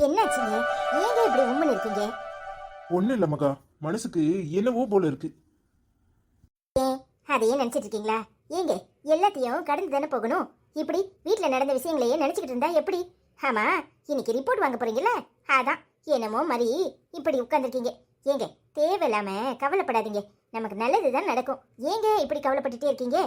என்னாச்சுங்க ஏங்க இப்படி உம்மன் இருக்கீங்க? ஒன்றும் இல்லை மகா. மனசுக்கு என்னவோ போல இருக்கு. ஏன் அதையே நினைச்சிட்டு இருக்கீங்களா? ஏங்க எல்லாத்தையும் கடந்து தானே போகணும்? இப்படி வீட்ல நடந்த விஷயங்களையே நினைச்சுக்கிட்டு இருந்தா எப்படி? ஆமா இன்னைக்கு ரிப்போர்ட் வாங்க போறீங்கல்ல? அதான் என்னமோ மாதிரி இப்படி உட்காந்துருக்கீங்க ஏங்க தேவையில்லாம கவலைப்படாதீங்க. நமக்கு நல்லது தான் நடக்கும். ஏங்க இப்படி கவலைப்பட்டுட்டே இருக்கீங்க?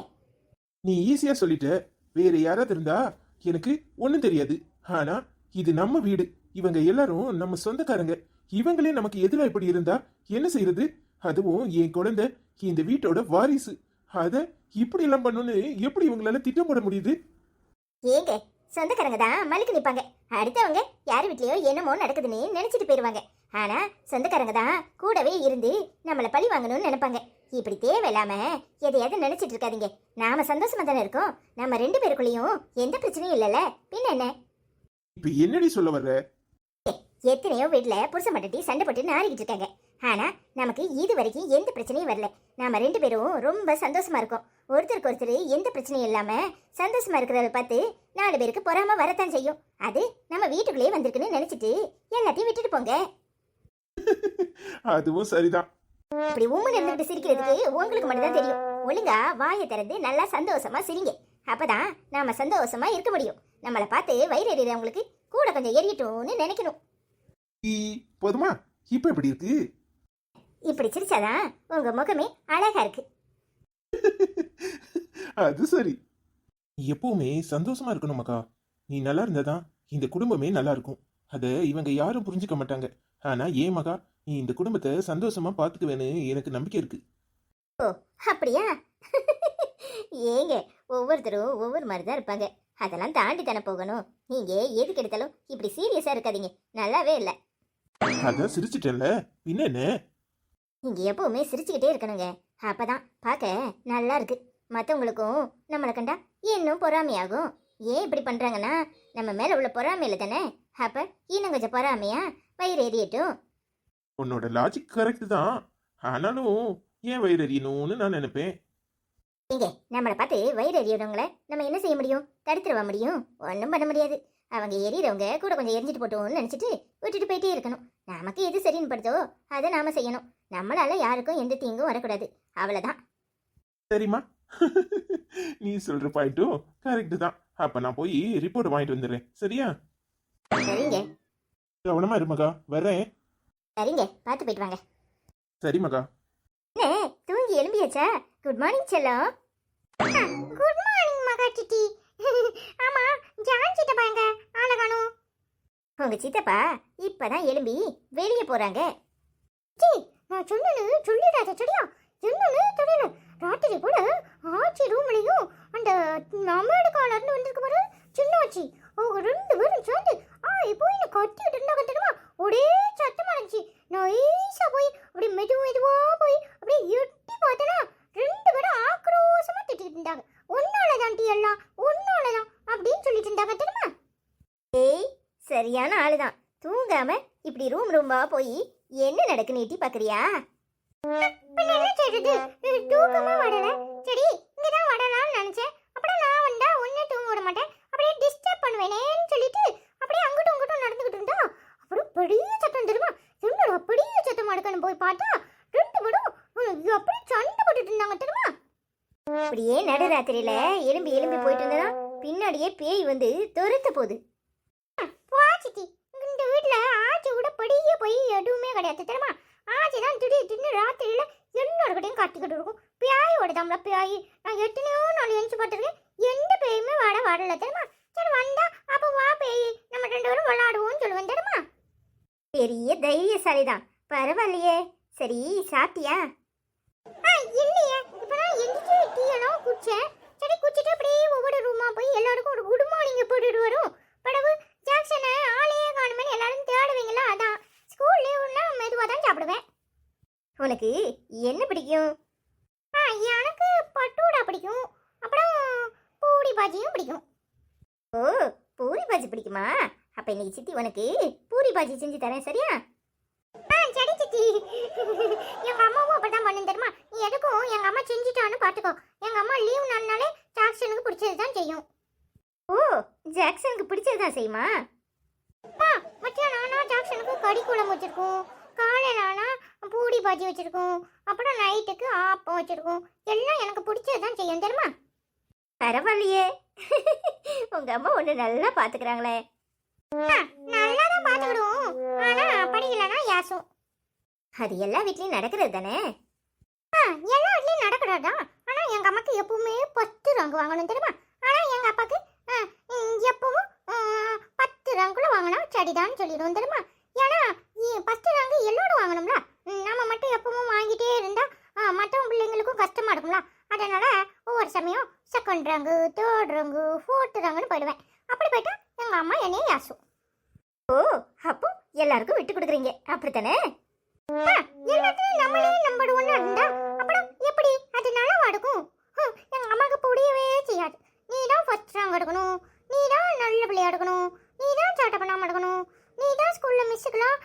நீ ஈஸியா சொல்லிட்ட. வேற யாராவது இருந்தா எனக்கு ஒன்றும் தெரியாது. ஆனா இது நம்ம வீடு. இவங்க எல்லாரும் நம்ம சொந்தக்காரங்க. இவங்களே நமக்கு எதிராக இப்படி இருந்தா என்ன செய்யறது அதுவும் என் குழந்தை இந்த வீட்டோட வாரிசு. அத இப்படி எல்லாம் பண்ணணும்னு எப்படி இவங்களால திட்டம் போட முடியுது? ஏங்க சொந்தக்காரங்க தான் மலுக்கு நிப்பாங்க. அடுத்தவங்க யார் வீட்லயோ என்னமோ நடக்குதுன்னு நினைச்சிட்டு போயிருவாங்க. ஆனா சொந்தக்காரங்க தான் கூடவே இருந்து நம்மள பழி வாங்கணும்னு நினைப்பாங்க. இப்படி தேவையில்லாம எதையாவது நினைச்சிட்டு இருக்காதீங்க. நாம சந்தோஷமா தானே இருக்கோம். நம்ம ரெண்டு பேருக்குள்ளேயும் எந்த பிரச்சனையும் இல்லைல்ல. பின்ன என்ன? இப்ப என்னடி சொல்ல வர்ற? எத்தனையோ வீட்ல புருஷன் மட்டட்டி சண்டை போட்டு நாரிக்கிட்டு இருக்காங்க. ஆனா நமக்கு இது வரைக்கும் எந்த பிரச்சனையும் வரல. நாம ரெண்டு பேரும் ரொம்ப சந்தோஷமா இருக்கோம். ஒருத்தருக்கு ஒருத்தர் எந்த பிரச்சனையும் இல்லாம சந்தோஷமா இருக்கிறத பார்த்து நாலு பேருக்கு பொறாம வரத்தான் செய்யும். அது நம்ம வீட்டுக்குள்ளேயே வந்திருக்குன்னு நினைச்சிட்டு எல்லாத்தையும் விட்டுட்டு போங்க. அதுவும் சரிதான். இப்படி உம்மன் இருந்துகிட்டு சிரிக்கிறதுக்கு உங்களுக்கு மட்டும்தான் தெரியும். ஒழுங்கா வாயை திறந்து நல்லா சந்தோஷமா சிரிங்க. அப்பதான் நாம சந்தோஷமா இருக்க முடியும். நம்மளை பார்த்து வயிறு எறிகிறவங்களுக்கு கூட கொஞ்சம் எரியட்டும்னு நினைக்கணும். ஈ, போதுமா? இப்ப எப்படி இருக்கு? இப்படி சிரிச்சாதான் உங்க முகமே அழகா இருக்கு. அது சரி. நீ எப்பவுமே சந்தோஷமா இருக்கணும் மக்கா நீ நல்லா இருந்தாதான் இந்த குடும்பமே நல்லா இருக்கும். அத இவங்க யாரும் புரிஞ்சுக்க மாட்டாங்க. ஆனா ஏன் மகா நீ இந்த குடும்பத்தை சந்தோஷமா பாத்துக்குவேன்னு எனக்கு நம்பிக்கை இருக்கு. அப்படியா? ஏங்க ஒவ்வொருத்தரும் ஒவ்வொரு மாதிரி தான் இருப்பாங்க. அதெல்லாம் தாண்டி தானே போகணும். நீங்க எதுக்கு எடுத்தாலும் இப்படி சீரியஸா இருக்காதீங்க. நல்லாவே இல்லை. அதான் சிரிச்சிட்டேன்ல. பின்ன என்ன நீங்க எப்பவுமே சிரிச்சுக்கிட்டே இருக்கணுங்க. அப்பதான் பார்க்க நல்லா இருக்கு. மற்றவங்களுக்கும் நம்மளை கண்டா இன்னும் பொறாமையாகும். ஏன் இப்படி பண்றாங்கன்னா நம்ம மேல உள்ள பொறாமையில தானே? அப்ப இன்னும் கொஞ்சம் பொறாமையா? வயிறு எரியட்டும். உன்னோட லாஜிக் கரெக்ட் தான். ஆனாலும் ஏன் வயிறு எறியணும்னு நான் நினைப்பேன். இங்க நம்மளை பார்த்து வயிறு எறியறவங்கள நம்ம என்ன செய்ய முடியும்? தடுத்துருவ முடியும்? ஒன்றும் பண்ண முடியாது. அவங்க எரியறவங்க கூட கொஞ்சம் எரிஞ்சிட்டு போட்டோம்னு நினச்சிட்டு விட்டுட்டு போயிட்டே இருக்கணும். நமக்கு எது சரின்னு படுதோ அதை நாம செய்யணும். நம்மளால யாருக்கும் எந்த தீங்கும் வரக்கூடாது. அவ்வளோதான் சரிம்மா. நீ சொல்ற பாயிண்ட்டும் கரெக்ட் தான். அப்ப நான் போய் ரிப்போர்ட் வாங்கிட்டு வந்துடுறேன். சரியா? சரிங்க. கவனமா இரு மகா. வர்றேன். சரிங்க. பார்த்து போயிட்டு வாங்க. சரி மகா. என்ன தூங்கி எழும்பியாச்சா? குட் மார்னிங் செல்லம். குட் மார்னிங் மகா ஆமா ஜான் சித்தப்பா எங்க ஆளை காணோம். உங்க சித்தப்பா இப்பதான் எழும்பி வெளியே போறாங்க. நான் சொன்னனு சொல்லிடாத சரியா? என்னன்னு தெரியல. ராத்திரி கூட ஆச்சி ரூம்லையும் அந்த நம்மளோட காலர்னு வந்திருக்கு பாரு சின்னாச்சி. அவங்க ரெண்டு பேரும் சேர்ந்து ஆ போய் என்ன கத்திட்டு இருந்தாங்க தெரியுமா? ஒரே சத்தமா இருந்துச்சு. நான் ஈஸா போய் அப்படியே மெது மெதுவா போய் அப்படியே எட்டி பார்த்தனா ரெண்டு பேரும் ஆக்க திட்டிட்டு இருந்தாங்க உன்னால தான் டீ எல்லாம் உன்னால தான் அப்படின்னு சொல்லிட்டு இருந்தாங்க தெரியுமா ஏய் சரியான ஆளுதான். தூங்காம இப்படி ரூம் ரூமா போய் என்ன நடக்குன்னு எட்டி பாக்குறியா? தூக்கமா வரல சரி இங்கதான் வரலாம்னு நினைச்சேன். அப்புறம் நான் வந்தா ஒன்னே தூங்க விட மாட்டேன். அப்படியே டிஸ்டர்ப் பண்ணுவேனேன்னு சொல்லிட்டு அப்படியே அங்கிட்டும் இங்கிட்டும் நடந்துகிட்டு இருந்தா அப்புறம் பெரிய சத்தம் தெரியுமா? என்னடா பெரிய சத்தம் அடுக்கணும் போய் பார்த்தா ரெண்டு உனக்கு அப்படியே சண்டை போட்டுட்டு இருந்தாங்க தெரியுமா? அப்படியே நடுராத்திரியில எலும்பி எலும்பி போயிட்டு இருந்ததா பின்னாடியே பேய் வந்து துரத்த போகுது சித்தி இந்த வீட்ல ஆச்சி கூட பெரிய போய் எதுவுமே கிடையாது தெரியுமா ஆச்சி தான் திடீர் திடீர்னு ராத்திரியில எல்லாருக்கிட்டையும் கத்திக்கிட்டு இருக்கும். பியாயோட தம்ல பியாயி. நான் எத்தனையோ நாள் எழுந்து பார்த்துருக்கேன். எந்த பேயுமே வர வரல தெரியுமா? சரி வந்தா அப்போ வா பேய். நம்ம ரெண்டு பேரும் விளாடுவோம்னு சொல்லுவேன் தெரியுமா? பெரிய தைரியசாலி தான் பரவாயில்லையே. சரி சாப்பிட்டியா? இல்லையே. இப்பதான் எந்திரிச்சு டீ எல்லாம் குடிச்சேன். சரி குடிச்சிட்டு அப்படியே ஒவ்வொரு ரூமா போய் எல்லாருக்கும் ஒரு குட் மார்னிங் போட்டுட்டு வரும். படவு ஜாக்சனை ஆளையே காணுமே எல்லாரும் தேடுவீங்களா? அதான். ஸ்கூல் ஒன்றா மெதுவாக தான் சாப்பிடுவேன். உனக்கு என்ன பிடிக்கும்? ஆ எனக்கு பட்டோடா பிடிக்கும். அப்புறம் பூரி பாஜியும் பிடிக்கும். ஓ பூரி பாஜி பிடிக்குமா? அப்ப இன்னைக்கு சித்தி உனக்கு பூரி பாஜி செஞ்சு தரேன் சரியா? ஆ சரி சித்தி. எங்க அம்மாவும் அப்படிதான் பண்ணு தெரியுமா? நீ எதுக்கும் எங்க அம்மா செஞ்சுட்டான்னு பாத்துக்கோ. எங்க அம்மா லீவ் நாள்னாலே ஜாக்சனுக்கு பிடிச்சது தான் செய்யும். ஓ ஜாக்சனுக்கு பிடிச்சது தான் செய்யுமா மச்சான் கறி குழம்பு வச்சிருக்கோம். காலையில் ஆனால் பூடி பாஜி வச்சுருக்கோம். அப்புறம் நைட்டுக்கு ஆப்பம் வச்சுருக்கோம். எல்லாம் எனக்கு பிடிச்சது தான் செய்யும் தெரியுமா? பரவாயில்லையே. உங்க அம்மா ஒன்று நல்லா பார்த்துக்கிறாங்களே நல்லா தான் ஆனால் அப்படி இல்லைன்னா யாசும். அது எல்லா வீட்லேயும் நடக்கிறது தானே? எல்லா வீட்லேயும் நடக்கிறது? தான் ஆனால் எங்கள் அம்மாக்கு எப்பவுமே பத்து ரங்கு வாங்கணும் தெரியுமா? ஆனால் எங்கள் அப்பாவுக்கு ஆ, எப்பவும் பத்து ரங்குல வாங்கினா சரிதான்னு சொல்லிடுவோம் தெரியுமா? ஏன்னா இ- பத்து ரங்கு எல்லோரும் வாங்கணும்ல. நாம நம்ம மட்டும் எப்பவும் வாங்கிட்டே இருந்தா ஆ, பிள்ளைங்களுக்கும் கஷ்டமா இருக்கும்ல. அதனால ஒவ்வொரு சமயம் second rung third rung fourth ரங்குன்னு போயிடுவேன். அப்படி போயிட்டா எங்க அம்மா என்னையே யாசும் ஓ அப்போ எல்லாருக்கும் விட்டு கொடுக்குறீங்க. அப்படித்தானே? எல்லாத்தையும் நம்மளே நம்பர் ஒன்னா இருந்தா அப்புறம் எப்படி? அது நல்லா எடுக்கும் எங்க அம்மாக்கு புரியவே செய்யாது. நீ தான் ஃபர்ஸ்ட் ரேங்க் எடுக்கணும். நீ தான் நல்ல பிள்ளையா எடுக்கணும். நீ தான் சேட்டை பண்ணாமல் எடுக்கணும். நீ தான் ஸ்கூலில் மிஸ்ஸுக்கெல்லாம்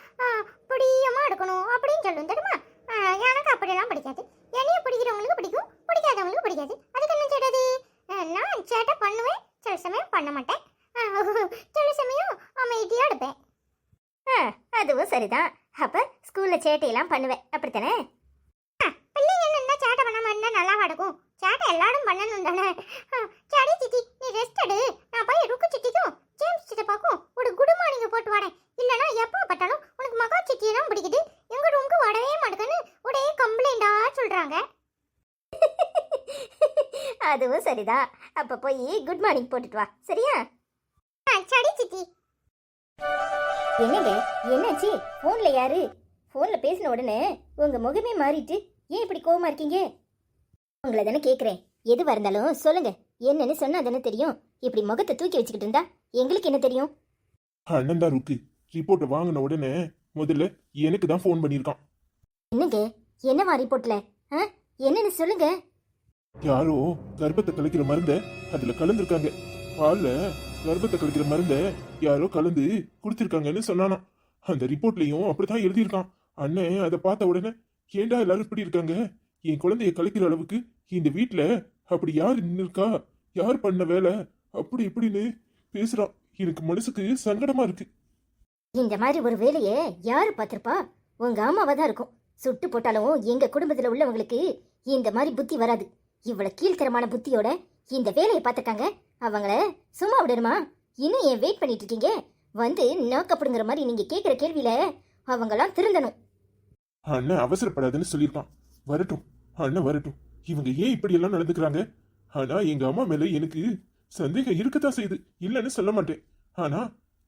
பிடியமா எடுக்கணும் அப்படின்னு சொல்லும். தெரியுமா? ஆ, எனக்கு அப்படியெல்லாம் பிடிக்காது. என்னைய பிடிக்கிறவங்களுக்கு பிடிக்கும். பிடிக்காதவங்களுக்கு பிடிக்காது. அதுக்கு என்ன செய்யறது நான் சேட்டை பண்ணுவேன். சில சமயம் பண்ண மாட்டேன். ஆ, சில சமயம் அமைதியா எடுப்பேன். அதுவும் சரிதான். அப்போ ஸ்கூலில் சேட்டையெல்லாம் பண்ணுவேன். அப்படித்தானே? பிள்ளைங்க என்ன சேட்டை பண்ணாம இருந்தா நல்லா நடக்கும் சேட்டை எல்லாரும் பண்ணணும் தானே? ஆ, சரி சித்தி நீ ரெஸ்ட் எடு. நான் போய் ருக்கு சித்திக்கும் ஜேம்ஸ் சித்தப்பாக்கும் ஒரு குட் மார்னிங் போட்டு வரேன். இல்லைன்னா எப்போ பார்த்தாலும் உனக்கு தான் பிடிக்குது. எங்க ரூமுக்கு வரவே மாட்டேங்குன்னு ஒரே கம்ப்ளைண்டா சொல்றாங்க. அதுவும் சரிதான். அப்ப போய் குட் மார்னிங் போட்டுட்டு வா. சரியா? சரி சித்தி. என்னங்க? என்னாச்சு? ஃபோனில் யாரு? ஃபோனில் பேசின உடனே உங்க முகமே மாறிட்டு ஏன் இப்படி கோவமா இருக்கீங்க? உங்களை தானே கேட்குறேன் எதுவாக இருந்தாலும் சொல்லுங்க. என்னன்னு சொன்னா தானே தெரியும். இப்படி முகத்தை தூக்கி வச்சுக்கிட்டு இருந்தா எங்களுக்கு என்ன தெரியும்? அண்ணன் தான் ருக்கு. ரிப்போர்ட்டை வாங்கின உடனே முதல்ல எனக்கு தான் ஃபோன் பண்ணியிருக்கான். என்னங்க? என்னவா ரிப்போர்ட்ல என்னன்னு சொல்லுங்க. யாரோ கர்ப்பத்தை கலைக்கிற மருந்த அதுல கலந்துருக்காங்க. பால்ல கர்ப்பத்தை கலைக்கிற மருந்த யாரோ கலந்து குடுத்திருக்காங்கன்னு சொன்னானாம். அந்த ரிப்போர்ட்லயும் அப்படித்தான் எழுதியிருக்கான். அண்ணன் அதை பார்த்த உடனே ஏண்டா எல்லாரும் இப்படி இருக்காங்க? என் குழந்தைய கலைக்கிற அளவுக்கு இந்த வீட்ல அப்படி யார் நின்னுருக்கா? யார் பண்ண வேலை? அப்படி இப்படின்னு பேசுறான். எனக்கு மனசுக்கு சங்கடமா இருக்கு. இந்த மாதிரி ஒரு வேலையை யாரு பார்த்திருப்பா? உங்க அம்மாவா தான் இருக்கும். சுட்டு போட்டாலும் எங்க குடும்பத்துல உள்ளவங்களுக்கு இந்த மாதிரி புத்தி வராது. இவ்வளவு கீழ்த்தரமான புத்தியோட இந்த வேலையை பார்த்துருக்காங்க. அவங்கள சும்மா விடணுமா? இன்னும் ஏன் வெயிட் பண்ணிட்டு இருக்கீங்க? வந்து நோக்கப்படுங்கிற மாதிரி நீங்க கேட்குற கேள்வியில அவங்களாம் திருந்தணும். அண்ணன் அவசரப்படாதுன்னு சொல்லியிருக்கான். வரட்டும். அண்ணன் வரட்டும். இவங்க ஏன் இப்படி எல்லாம் நடந்துக்கிறாங்க? ஆனா எங்க அம்மா மேல எனக்கு சந்தேகம் இருக்கத்தான் செய்யுது. இல்லைன்னு சொல்ல மாட்டேன். ஆனா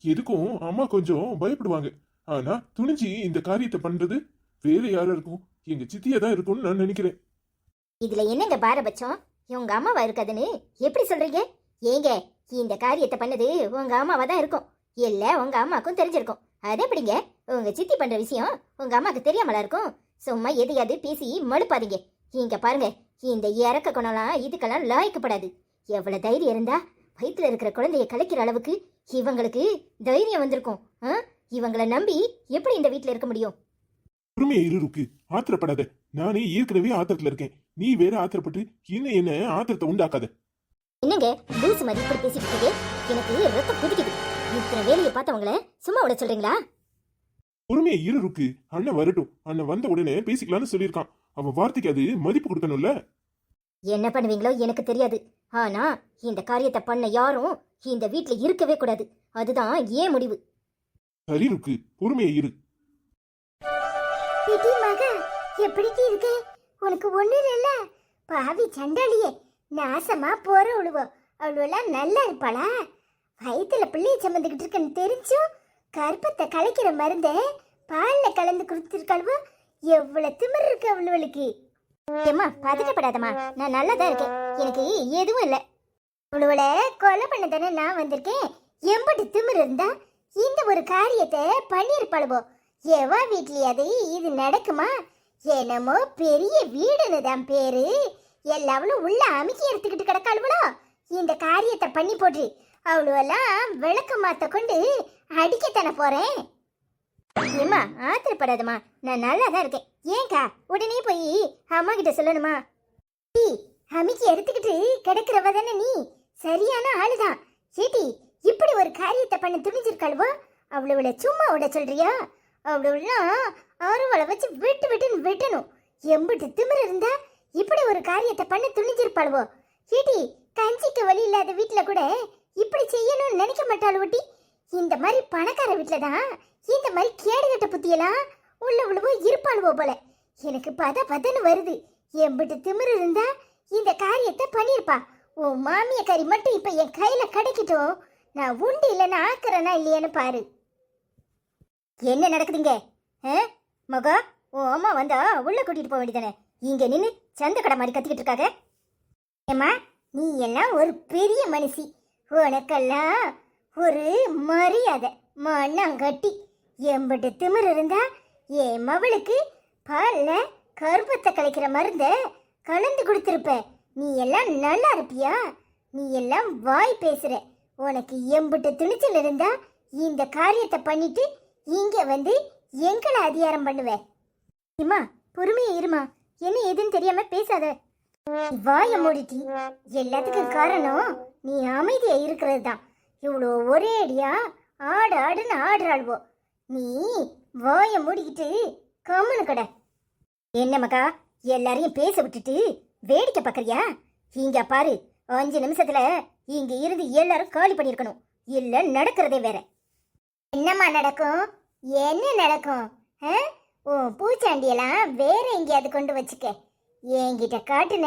எதுக்கும் அம்மா கொஞ்சம் பயப்படுவாங்க. ஆனா துணிஞ்சு இந்த காரியத்தை பண்றது வேற யாரா இருக்கும்? எங்க சித்தியா தான் இருக்கும்னு நான் நினைக்கிறேன். இதுல என்னங்க பாரபட்சம் உங்க அம்மாவா இருக்காதுன்னு எப்படி சொல்றீங்க? ஏங்க இந்த காரியத்தை பண்ணது உங்க அம்மாவா தான் இருக்கும். இல்ல உங்க அம்மாக்கும் தெரிஞ்சிருக்கும். அது எப்படிங்க? உங்க சித்தி பண்ற விஷயம் உங்க அம்மாக்கு தெரியாமலா இருக்கும்? சும்மா எதையாவது பேசி மழுப்பாதீங்க. இங்க பாருங்க இந்த இறக்க குணம்லாம் இதுக்கெல்லாம் லாய்க்கப்படாது. எவ்வளவு தைரியம் இருந்தா வயிற்றுல இருக்கிற குழந்தைய கலைக்கிற அளவுக்கு இவங்களுக்கு தைரியம் வந்திருக்கும்? இவங்கள நம்பி எப்படி இந்த வீட்ல இருக்க முடியும்? பொறுமையா இரு ருக்கு. ஆத்திரப்படாத. நானே ஏற்கனவே ஆத்திரத்துல இருக்கேன். நீ வேற ஆத்திரப்பட்டு இன்னும் என்ன ஆத்திரத்தை உண்டாக்காத. என்னங்க? லூசு மாதிரி இப்படி பேசிட்டு இருக்கீங்க? எனக்கு ரத்தம் குதிக்குது. இத்தனை வேலையை பார்த்தவங்கள சும்மா விட சொல்றீங்களா? பொறுமையா இரு ருக்கு. அண்ணன் வரட்டும். அண்ணன் வந்த உடனே பேசிக்கலாம்னு சொல்லியிருக்கான். அவன் வார்த்தைக்கு அது மதிப்பு கொடுக்கணும்ல? என்ன பண்ணுவீங்களோ எனக்கு தெரியாது. ஆனா இந்த காரியத்தை பண்ண யாரும் இந்த வீட்ல இருக்கவே கூடாது. அதுதான் ஏன் முடிவு? சரி ருக்கு பொறுமையா இரு. பிடி மக எப்படி இருக்கு? உனக்கு ஒண்ணு இல்ல பாவி சண்டாளியே நாசமா போற உழுவோ. அவளெல்லாம் நல்லா இருப்பாளா? வயித்துல பிள்ளைய சம்மந்துகிட்டு இருக்குன்னு தெரிஞ்சும் கர்ப்பத்தை கலைக்கிற மருந்த பால்ல கலந்து கொடுத்துருக்காளுவோ எவ்வளவு திமிர் இருக்கு அவளுவளுக்கு. ஏம்மா பதட்டப்படாதம்மா நான் நல்லா தான் இருக்கேன். எனக்கு எதுவும் இல்லை. உங்களோட கொலை பண்ண தானே நான் வந்திருக்கேன்? எம்பட்டு திமிர் இருந்தா இந்த ஒரு காரியத்தை பண்ணியிருப்பாளுவோ? எவா வீட்லயாவது இது நடக்குமா? என்னமோ பெரிய வீடுன்னு தான் பேரு. எல்லாவளும் உள்ள அமுக்கி எடுத்துக்கிட்டு கிடக்காளுவளோ? இந்த காரியத்தை பண்ணி போட்டு அவளுவெல்லாம் விளக்கு மாத்த கொண்டு அடிக்கத்தானே போறேன்? ஏம்மா ஆத்திரப்படாதம்மா. நான் நல்லா தான் இருக்கேன். ஏங்கா உடனே போய் அம்மா கிட்ட சொல்லணுமா? டீ எடுத்துக்கிட்டு கிடக்கிறவ தானே நீ? சரியான ஆளுதான். ஏடி இப்படி ஒரு காரியத்தை பண்ண துணிஞ்சிருக்காளுவோ? அவளவளை சும்மா விட சொல்றியா? அப்படிலாம் அருவளை வச்சு விட்டு விட்டுன்னு விட்டணும் எம்பிட்டு திமிர இருந்தா இப்படி ஒரு காரியத்தை பண்ண துணிஞ்சிருப்பாளுவோ? ஏடி கஞ்சிக்கு வழி இல்லாத வீட்டில் கூட இப்படி செய்யணும்னு நினைக்க மாட்டாள் ஒட்டி இந்த மாதிரி பணக்கார வீட்டில் தான் இந்த மாதிரி கேடுகட்ட புத்தியெல்லாம் உள்ள உள்ளவோ இருப்பாளுவோ போல. எனக்கு பத பதன்னு வருது. எம்பிட்டு திமிரு இருந்தா இந்த காரியத்தை பண்ணியிருப்பா. உன் மாமிய கறி மட்டும் இப்போ என் கையில் கிடைக்கட்டும். நான் உண்டு இல்லைன்னு ஆக்குறேனா இல்லையான்னு பாரு. என்ன நடக்குதுங்க? ஆ? மகா உன் அம்மா வந்தா உள்ள கூட்டிட்டு போக வேண்டியதானே? இங்க நின்று சந்த கடை மாதிரி கத்திக்கிட்டு இருக்காங்க ஏம்மா நீ எல்லாம் ஒரு பெரிய மனுஷி. உனக்கெல்லாம் ஒரு மரியாதை மண்ணாங்கட்டி. எம்பிட்டு திமிர் இருந்தா என் மவளுக்கு பாலில் கருப்பத்தை கலைக்கிற மருந்தை கலந்து கொடுத்துருப்ப. நீ எல்லாம் நல்லா இருப்பியா? நீ எல்லாம் வாய் பேசுற. உனக்கு எம்பிட்டு துணிச்சல் இருந்தா இந்த காரியத்தை பண்ணிட்டு இங்க வந்து எங்களை அதிகாரம் பண்ணுவ. இம்மா பொறுமையா இருமா என்ன எதுன்னு தெரியாம பேசாத. வாய மூடிட்டி. எல்லாத்துக்கும் காரணம் நீ அமைதியா இருக்கிறது தான் இவ்வளோ ஒரே அடியா? ஆடு ஆடுன்னு ஆடுறாள்வோ. நீ வாய மூடிக்கிட்டு கம்முனு கடை. என்ன மகா எல்லாரையும் பேச விட்டுட்டு வேடிக்கை பார்க்குறியா இங்க பாரு அஞ்சு நிமிஷத்துல இங்க இருந்து எல்லாரும் காலி பண்ணிருக்கணும் இல்ல நடக்கிறதே வேற. என்னம்மா நடக்கும்? என்ன நடக்கும்? உன் பூச்சாண்டியெல்லாம் வேற எங்கேயாவது கொண்டு வச்சுக்க. என்கிட்ட காட்டுன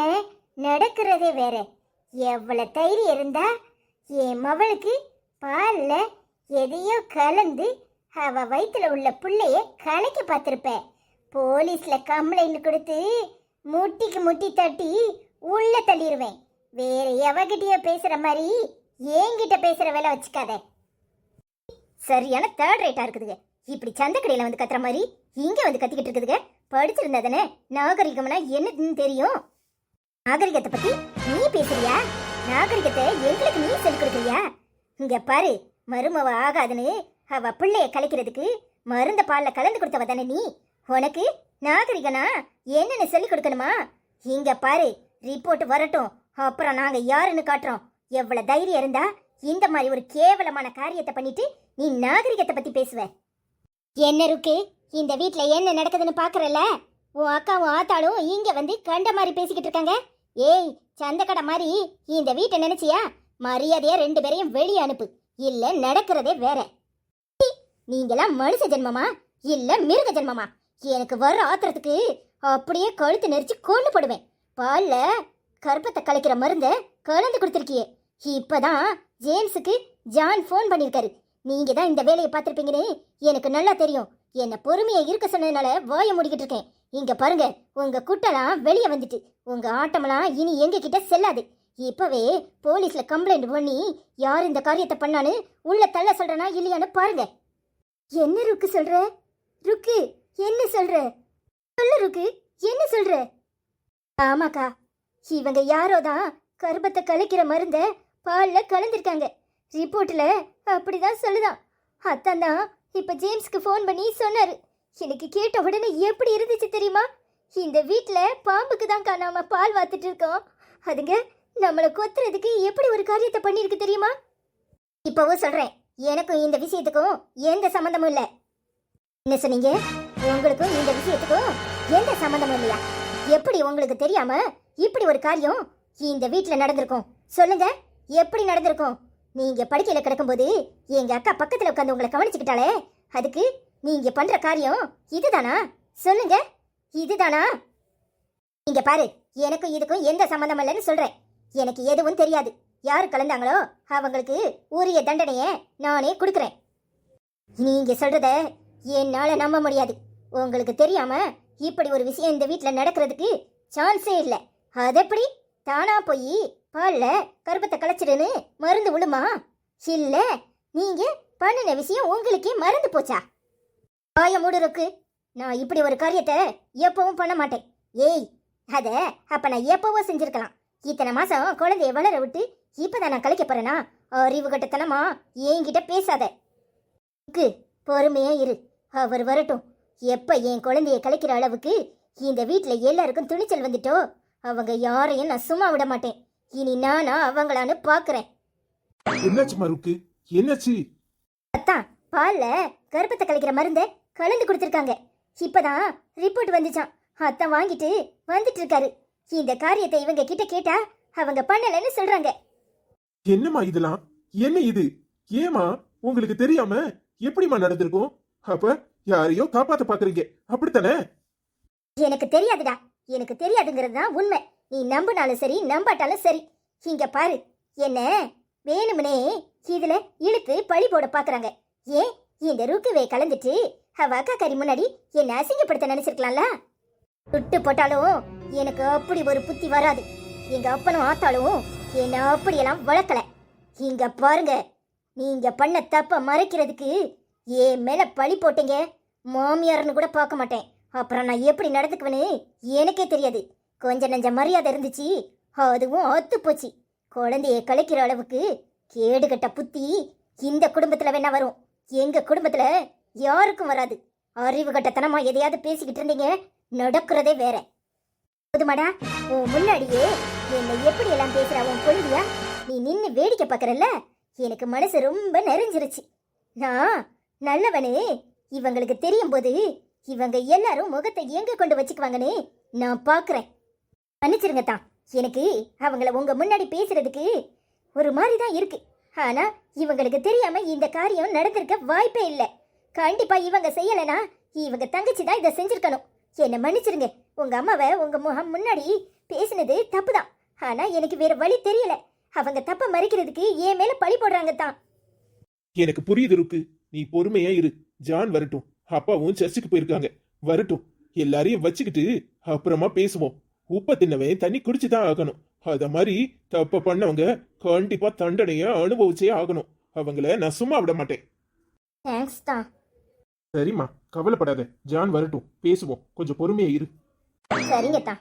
நடக்கிறதே வேற. எவ்வளவு தைரியம் இருந்தா என் மவளுக்கு பால்ல எதையோ கலந்து அவ வயிற்றுல உள்ள புள்ளைய கலைக்க பார்த்துருப்பேன் போலீஸ்ல கம்ப்ளைண்ட் கொடுத்து முட்டிக்கு முட்டி தட்டி உள்ள தள்ளிடுவேன் வேற எவகிட்டயோ பேசுற மாதிரி என்கிட்ட பேசுற வேலை வச்சுக்காத. சரியான தேர்ட் ரேட்டா இருக்குதுங்க. இப்படி சந்தக்கடையில வந்து கத்துற மாதிரி இங்க வந்து கத்திக்கிட்டு இருக்குதுங்க. படிச்சிருந்தா தானே நாகரிகம்னா என்னதுன்னு தெரியும். நாகரிகத்தை பத்தி நீ பேசுறியா? நாகரிகத்தை எங்களுக்கு நீ சொல்லிக் கொடுக்குறியா? இங்க பாரு மருமவ ஆகாதுன்னு அவ பிள்ளைய கலைக்கிறதுக்கு மருந்த பால்ல கலந்து கொடுத்தவ தானே நீ? உனக்கு நாகரிகனா? என்னன்னு சொல்லி கொடுக்கணுமா? இங்க பாரு ரிப்போர்ட் வரட்டும். அப்புறம் நாங்க யாருன்னு காட்டுறோம். எவ்வளவு தைரியம் இருந்தா இந்த மாதிரி ஒரு கேவலமான காரியத்தை பண்ணிட்டு நீ நாகரிகத்தை பத்தி பேசுவ. என்ன இருக்கு இந்த வீட்ல என்ன நடக்குதுன்னு பாக்குறல உன் அக்காவும் ஆத்தாளும் இங்க வந்து கண்ட மாதிரி பேசிக்கிட்டு இருக்காங்க. ஏய் சந்தக்கடை மாதிரி இந்த வீட்டை நினைச்சியா? மரியாதையா ரெண்டு பேரையும் வெளியே அனுப்பு. இல்ல நடக்கிறதே வேற. நீங்களாம் மனுஷ ஜென்மமா? இல்ல மிருக ஜென்மமா? எனக்கு வர ஆத்திரத்துக்கு அப்படியே கழுத்து நெரிச்சு கொண்டு போடுவேன். பால்ல கர்ப்பத்தை கலைக்கிற மருந்த கலந்து கொடுத்துருக்கியே. இப்பதான் ஜேம்ஸுக்கு ஜான் ஃபோன் பண்ணிருக்காரு. நீங்க தான் இந்த வேலையை பார்த்துருப்பீங்கன்னு எனக்கு நல்லா தெரியும். என்ன பொறுமையை இருக்க சொன்னதுனால வாய மூடிக்கிட்டு இருக்கேன். இங்க பாருங்க உங்க குட்டெல்லாம் வெளியே வந்துட்டு. உங்க ஆட்டமெல்லாம் இனி எங்க கிட்ட செல்லாது. இப்பவே போலீஸ்ல கம்ப்ளைண்ட் பண்ணி யார் இந்த காரியத்தை பண்ணான்னு உள்ள தள்ள சொல்றனா இல்லையான்னு பாருங்க. என்ன ருக்கு சொல்ற? ருக்கு என்ன சொல்ற? சொல்லு ருக்கு என்ன சொல்ற? ஆமாக்கா இவங்க யாரோ தான் கர்ப்பத்தை கலைக்கிற மருந்த பால்ல கலந்திருக்காங்க. ரிப்போர்ட்ல அப்படிதான் சொல்லுதான். அத்தான் தான் இப்ப ஜேம்ஸ்க்கு ஃபோன் பண்ணி சொன்னாரு. எனக்கு கேட்ட உடனே எப்படி இருந்துச்சு தெரியுமா? இந்த வீட்டில் பாம்புக்கு தான் நாம பால் வாத்துட்டு இருக்கோம். அதுங்க நம்மளை கொத்துறதுக்கு எப்படி ஒரு காரியத்தை பண்ணிருக்கு தெரியுமா? இப்பவும் சொல்றேன். எனக்கும் இந்த விஷயத்துக்கும் எந்த சம்மந்தமும் இல்ல. என்ன சொன்னீங்க? உங்களுக்கும் இந்த விஷயத்துக்கும் எந்த சம்மந்தமும் இல்லையா? எப்படி உங்களுக்கு தெரியாம இப்படி ஒரு காரியம் இந்த வீட்டில் நடந்திருக்கும்? சொல்லுங்க. எப்படி நடந்திருக்கும்? நீங்க படுக்கையில கிடக்கும்போது எங்க அக்கா பக்கத்துல உட்காந்து உங்களை கவனிச்சுக்கிட்டாலே அதுக்கு நீங்க பண்ற காரியம் இதுதானா? சொல்லுங்க. இதுதானா? நீங்க பாரு. எனக்கும் இதுக்கும் எந்த சம்மந்தம் இல்லைன்னு சொல்றேன். எனக்கு எதுவும் தெரியாது. யார் கலந்தாங்களோ அவங்களுக்கு உரிய தண்டனையை நானே கொடுக்குறேன். நீங்க சொல்றத என்னால நம்ப முடியாது. உங்களுக்கு தெரியாம இப்படி ஒரு விஷயம் இந்த வீட்டில் நடக்கிறதுக்கு சான்ஸே இல்லை. அதெப்படி தானா போய் பால்ல கருப்பத்தை கலைச்சிடுன்னு மருந்து விழுமா இல்லை நீங்க பண்ணின விஷயம் உங்களுக்கே மறந்து போச்சா? காயம் மூடுருக்கு நான் இப்படி ஒரு காரியத்தை எப்பவும் பண்ண மாட்டேன். ஏய் அதை அப்ப நான் எப்பவோ செஞ்சிருக்கலாம். இத்தனை மாசம் குழந்தைய வளர விட்டு இப்பதான் நான் கலைக்க போறேனா? அறிவு கட்டத்தனமா என்கிட்ட பேசாத. ருக்கு, பொறுமையா இரு. அவர் வரட்டும். எப்ப என் குழந்தைய கலைக்கிற அளவுக்கு இந்த வீட்ல எல்லாருக்கும் துணிச்சல் வந்துட்டோ? அவங்க யாரையும் நான் சும்மா விட மாட்டேன். இனி நானா அவங்களான்னு பாக்குறேன். என்னாச்சு மருக்கு என்னாச்சு? அத்தான் பால்ல கர்ப்பத்தை கலைக்கிற மருந்த கலந்து கொடுத்துருக்காங்க. இப்பதான் ரிப்போர்ட் வந்துச்சான் அத்தான் வாங்கிட்டு வந்துட்டு இருக்காரு. இந்த காரியத்தை இவங்க கிட்ட கேட்டா அவங்க பண்ணலன்னு சொல்றாங்க. என்னம்மா இதெல்லாம்? என்ன இது? ஏமா உங்களுக்கு தெரியாம? எப்படிம்மா நடந்திருக்கும்? அப்ப யாரையோ காப்பாத்த பாக்குறீங்க. அப்படித்தானே? எனக்கு தெரியாதுடா. எனக்கு தெரியாதுங்கிறது தான் உண்மை. நீ நம்பினாலும் சரி நம்பாட்டாலும் சரி. இங்க பாரு. என்ன? வேணும்னே இதுல இழுத்து பழி போட பாக்குறாங்க. ஏன்? இந்த ருக்குவே கலந்துட்டு அவ அக்கா கறி முன்னாடி என்ன அசிங்கப்படுத்த நினைச்சிருக்கலாம்ல? விட்டு போட்டாலும் எனக்கு அப்படி ஒரு புத்தி வராது. எங்க அப்பனும் ஆத்தாலும் என்ன அப்படியெல்லாம் வளர்க்கல. இங்க பாருங்க நீங்க பண்ண தப்ப மறைக்கிறதுக்கு என் மேல பழி போட்டீங்க. மாமியார்னு கூட பார்க்க மாட்டேன். அப்புறம் நான் எப்படி நடந்துக்குவேன்னு எனக்கே தெரியாது. கொஞ்ச நஞ்ச மரியாதை இருந்துச்சு அதுவும் அத்து போச்சு. குழந்தைய கலைக்கிற அளவுக்கு கேடுகட்ட புத்தி இந்த குடும்பத்துல வேணா வரும். எங்க குடும்பத்துல யாருக்கும் வராது. அறிவு கட்டத்தனமா எதையாவது பேசிக்கிட்டு இருந்தீங்க? நடக்கிறதே வேற. போதுமாடா உன் முன்னாடியே என்னை எப்படி எல்லாம் பேசுற உன் பொழுதியா நீ நின்று வேடிக்கை பார்க்கறல்ல? எனக்கு மனசு ரொம்ப நிறைஞ்சிருச்சு நான் நல்லவனே இவங்களுக்கு தெரியும் போது இவங்க எல்லாரும் முகத்தை எங்க கொண்டு வச்சுக்குவாங்கன்னு நான் பார்க்குறேன் மன்னிச்சிருங்க தான் எனக்கு அவங்கள உங்க முன்னாடி பேசுறதுக்கு ஒரு மாதிரி தான் இருக்கு. ஆனா இவங்களுக்கு தெரியாம இந்த காரியம் நடந்திருக்க வாய்ப்பே இல்லை. கண்டிப்பா இவங்க செய்யலைனா இவங்க தங்கச்சி தான் இதை செஞ்சிருக்கணும். என்னை மன்னிச்சிருங்க. உங்க அம்மாவை உங்க முகம் முன்னாடி பேசினது தப்பு தான் ஆனா எனக்கு வேற வழி தெரியல. அவங்க தப்ப மறைக்கிறதுக்கு என் மேல பழி போடுறாங்க தான். எனக்கு புரியுது இருக்கு நீ பொறுமையா இரு. ஜான் வரட்டும். அப்பாவும் சர்ச்சுக்கு போயிருக்காங்க. வரட்டும். எல்லாரையும் வச்சுக்கிட்டு அப்புறமா பேசுவோம். உப்ப தின்னவன் தண்ணி குடிச்சுதான் ஆகணும். அத மாதிரி தப்ப பண்ணவங்க கண்டிப்பா தண்டனைய அனுபவிச்சே ஆகணும். அவங்கள நான் சும்மா விட மாட்டேன். தேங்க்ஸ் தான். சரிம்மா கவலைப்படாத. ஜான் வரட்டும். பேசுவோம். கொஞ்சம் பொறுமையா இரு. சரிங்கத்தா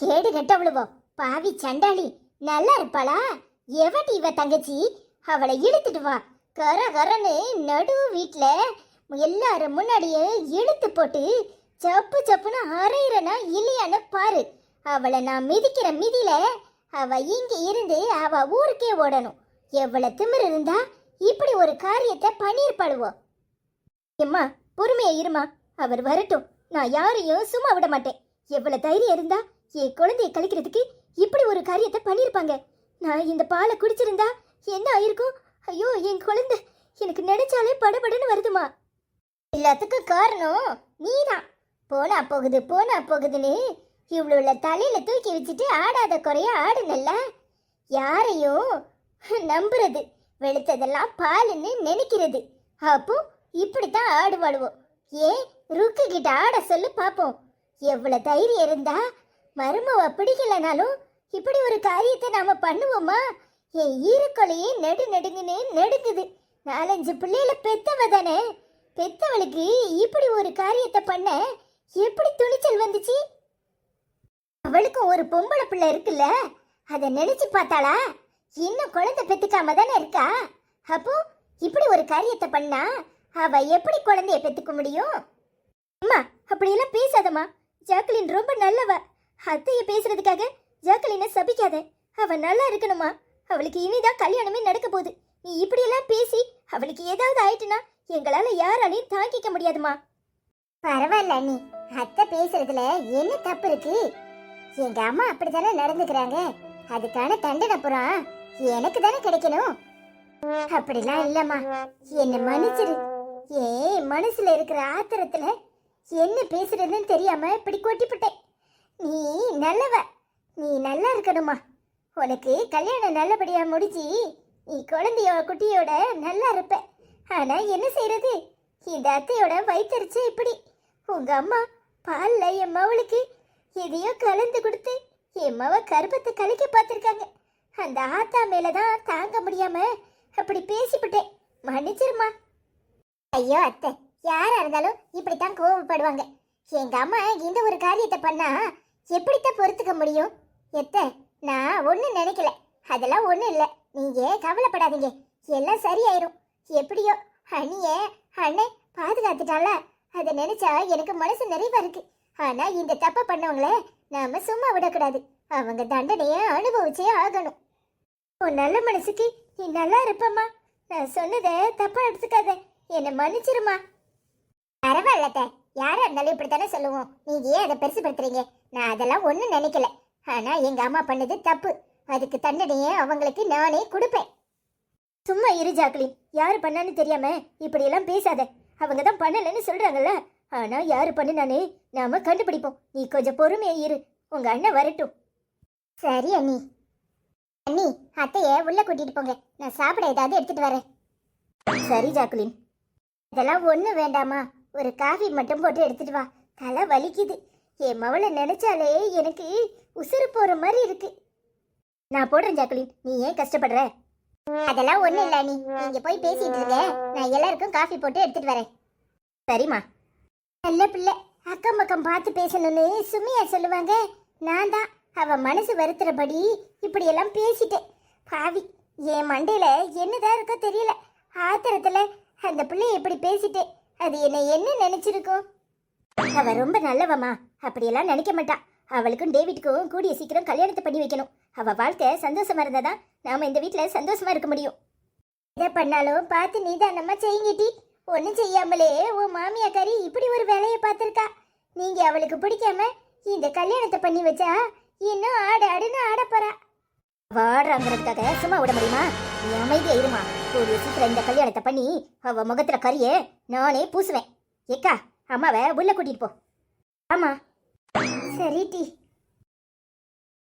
கேடு கெட்டவளுவோ. பாவி சண்டாளி. நல்லா இருப்பாளா? எவட்டி இவ தங்கச்சி? அவளை இழுத்துட்டு வா. கர கரன்னு நடு வீட்ல எல்லாரும் முன்னாடியே இழுத்து போட்டு சப்பு சப்புன்னு அரையிறனா இல்லையான்னு பாரு. அவளை நான் மிதிக்கிற மிதியில அவ இங்க இருந்து அவ ஊருக்கே ஓடணும். எவ்வளவு திமிர் இருந்தா இப்படி ஒரு காரியத்தை பண்ணியிருப்பாளுவோ. எம்மா பொறுமையா இருமா. அவர் வரட்டும். நான் யாரையும் சும்மா விட மாட்டேன். எவ்வளவு தைரியம் இருந்தா என் குழந்தைய கழிக்கிறதுக்கு இப்படி ஒரு காரியத்தை பண்ணியிருப்பாங்க. நான் இந்த பாலை குடிச்சிருந்தா என்ன ஆயிருக்கும்? ஐயோ என் குழந்தை. எனக்கு நினைச்சாலே படபடன்னு வருதுமா. எல்லாத்துக்கும் காரணம் நீதான். போனா போகுது போனா போகுதுன்னு இவ்வளோ தலையில தூக்கி வச்சுட்டு ஆடாத குறைய ஆடுனல்ல. யாரையும் நம்புறது வெளுத்ததெல்லாம் பாலுன்னு நினைக்கிறது. அப்போ இப்படித்தான் ஆடுவாளுவோம் ஏன் ருக்கு கிட்ட ஆட சொல்லு பார்ப்போம் எவ்வளவு தைரியம் இருந்தா மருமவ பிடிக்கலனாலும் இப்படி ஒரு காரியத்தை நாம பண்ணுவோமா? என் ஈரக்கொலையே நடு நடுங்குன்னு நடுங்குது. நாலஞ்சு பிள்ளைகள பெத்தவ தானே. பெத்தவளுக்கு இப்படி ஒரு காரியத்தை பண்ண எப்படி துணிச்சல் வந்துச்சு? அவளுக்கும் ஒரு பொம்பளை பிள்ளை இருக்குல்ல அதை நினைச்சு பார்த்தாளா? இன்னும் குழந்தை பெத்துக்காம தானே இருக்கா? அப்போ இப்படி ஒரு காரியத்தை பண்ணா அவ எப்படி குழந்தைய பெத்துக்க முடியும்? அம்மா அப்படியெல்லாம் பேசாதம்மா. ஜாக்கலின் ரொம்ப நல்லவ. அத்தைய பேசுறதுக்காக ஜாக்லினை சபிக்காத. அவ நல்லா இருக்கணுமா அவளுக்கு இனிதான் கல்யாணமே நடக்க போகுது. நீ இப்படியெல்லாம் பேசி அவளுக்கு ஏதாவது ஆயிட்டுனா எங்களால யாராலையும் தாங்கிக்க முடியாதுமா பரவாயில்ல நீ அத்தை பேசுறதுல என்ன தப்பு இருக்கு? எங்க அம்மா அப்படித்தானே நடந்துக்கிறாங்க. அதுக்கான தண்டனை புறம் எனக்கு தானே கிடைக்கணும். அப்படிலாம் இல்லம்மா. என்ன மன்னிச்சிரு. ஏன் மனசுல இருக்கிற ஆத்திரத்துல என்ன பேசுறதுன்னு தெரியாம இப்படி கொட்டிப்பட்டேன். நீ நல்லவ நீ நல்லா இருக்கணுமா? உனக்கு கல்யாணம் நல்லபடியா முடிஞ்சு நீ குழந்தையோ குட்டியோட நல்லா இருப்ப. ஆனா என்ன செய்யறது இந்த அத்தையோட வயிற்றுச்சு இப்படி. உங்க அம்மா பால்ல என் மவளுக்கு எதையோ கலந்து கொடுத்து என் மவ கருப்பத்தை கலைக்க பார்த்துருக்காங்க. அந்த ஆத்தா மேலதான் தாங்க முடியாம அப்படி பேசிவிட்டேன் மன்னிச்சிருமா ஐயோ அத்தை யாரா இருந்தாலும் இப்படித்தான் கோவப்படுவாங்க. எங்க அம்மா இந்த ஒரு காரியத்தை பண்ணா எப்படித்தான் பொறுத்துக்க முடியும்? எத்த நான் ஒன்றும் நினைக்கல. அதெல்லாம் ஒன்றும் இல்லை. நீங்க கவலைப்படாதீங்க. எல்லாம் சரியாயிரும். எப்படியோ அண்ணிய அண்ணன் பாதுகாத்துட்டால அதை நினைச்சா எனக்கு மனசு நிறைவா இருக்கு. ஆனா இந்த தப்பை பண்ணவங்கள நாம சும்மா விடக்கூடாது. அவங்க தண்டனைய அனுபவிச்சே ஆகணும். உன் நல்ல மனசுக்கு நீ நல்லா இருப்பம்மா. நான் சொன்னதை தப்பா எடுத்துக்காத. என்னை மன்னிச்சிருமா? பரவாயில்ல யாரா இருந்தாலும் இப்படித்தானே சொல்லுவோம். நீங்க ஏன் அதை பெருசுப்படுத்துறீங்க? நான் அதெல்லாம் ஒன்றும் நினைக்கல. ஆனா எங்க அம்மா பண்ணது தப்பு. அதுக்கு தண்டனையை அவங்களுக்கு நானே கொடுப்பேன். சும்மா இரு ஜாக்லின். யாரு பண்ணான்னு தெரியாம இப்படியெல்லாம் பேசாத. அவங்க தான் பண்ணலன்னு சொல்றாங்கல்ல. ஆனா யாரு பண்ணுனானே நாம கண்டுபிடிப்போம். நீ கொஞ்சம் பொறுமையா இரு. உங்க அண்ணன் வரட்டும். சரி அண்ணி. அண்ணி அத்தைய உள்ள கூட்டிட்டு போங்க. நான் சாப்பிட ஏதாவது எடுத்துட்டு வரேன். சரி ஜாக்குலின் இதெல்லாம் ஒன்றும் வேண்டாமா? ஒரு காஃபி மட்டும் போட்டு எடுத்துட்டு வா. தலை வலிக்குது. என் மவளை நினைச்சாலே எனக்கு உசுறு போற மாதிரி இருக்கு. நான் போடுறேன் ஜாக்குலின் நீ ஏன் கஷ்டப்படுற? அதெல்லாம் ஒன்றும் இல்லை நீ இங்கே போய் பேசிட்டு இருக்க நான் எல்லாருக்கும் காஃபி போட்டு எடுத்துட்டு வரேன். சரிம்மா. நல்ல பிள்ளை. அக்கம் பக்கம் பார்த்து பேசணும்னு சுமையா சொல்லுவாங்க. நான் தான். அவ மனசு வருத்துறபடி இப்படியெல்லாம் பேசிட்டேன். பாவி என் மண்டையில என்னதான் இருக்கோ தெரியல. ஆத்திரத்துல அந்த பிள்ளைய இப்படி பேசிட்டே அது என்னை என்ன நினைச்சிருக்கும் அவ ரொம்ப நல்லவம்மா. அப்படியெல்லாம் நினைக்க மாட்டா. அவளுக்கும் டேவிட்க்கும் கூடிய சீக்கிரம் கல்யாணத்தை பண்ணி வைக்கணும். அவ வாழ்க்கை சந்தோஷமா இருந்தாதான் நாம இந்த வீட்டுல சந்தோஷமா இருக்க முடியும். எதை பண்ணாலும் பார்த்து நீதானம்மா செய்யுங்கட்டி ஒன்றும் செய்யாமலே உன் மாமியாக்காரி இப்படி ஒரு வேலையை பார்த்துருக்கா. நீங்க அவளுக்கு பிடிக்காம இந்த கல்யாணத்தை பண்ணி வச்சா இன்னும் ஆடு ஆடுன்னு ஆடப்போறா வாடுறாங்கிறதுக்காக சும்மா விட முடியுமா? நீ அமைதியா இருமா. கூடிய சீக்கிரம் இந்த கல்யாணத்தை பண்ணி அவ முகத்துல கறியே நானே பூசுவேன். ஏக்கா அம்மாவை உள்ள கூட்டிட்டு போ. ஆமா. சரி டி.